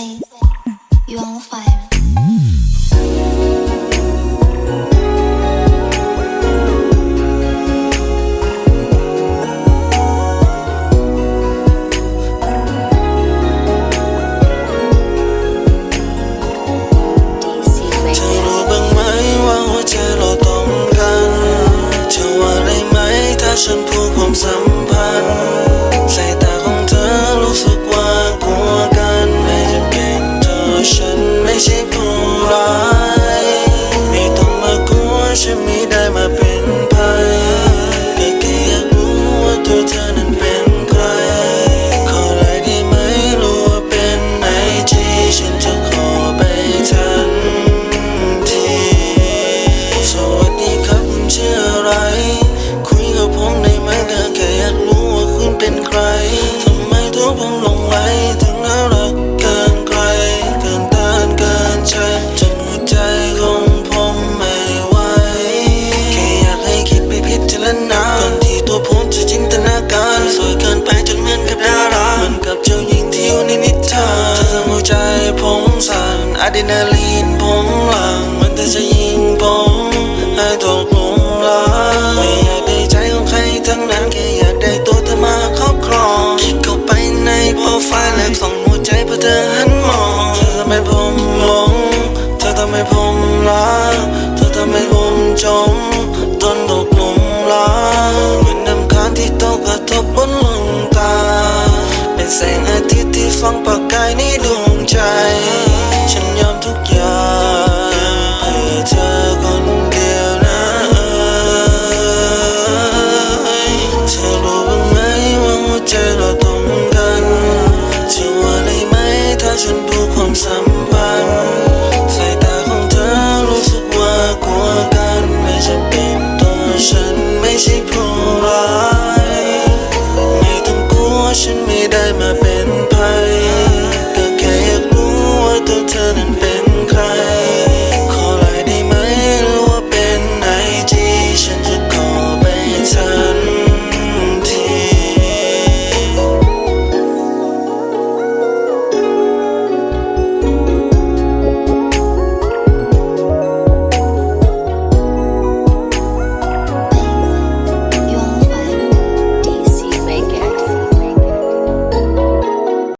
Mm. you on fire. ันม่ได้มาเป็นภัแต่แค่อยากรู้ว่าตัวเธอนั้นเป็นใคร ขออะไรได้ไหมรู้ว่าเป็นไหนที่ฉันจะขอไปทันทีสวัสดีครับคุณชื่ออะไร คุยกับผมได้ไหมก็แค่อยากรู้ว่าคุณเป็นใคร ดินาลีนผมหลังมันแต่จะยิงผมให้ตกหลุมรักไม่อยากได้ใจของใครทั้งนั้นแค่อยากได้ตัวเธอมาครอบครองคิดเข้าไปในโปรไฟล์แล้ส่องหัวใจเพื่อเธอหันมองเธอทำให้ผมหลงเธอทำให้ผมรักเธอทำให้ผมจมจนตกหลุมรักเหมือนน้ำค้างที่ตกกระทบบนลงตา เป็นแสงอาทิตย์ที่ฟังประกายนี้ดู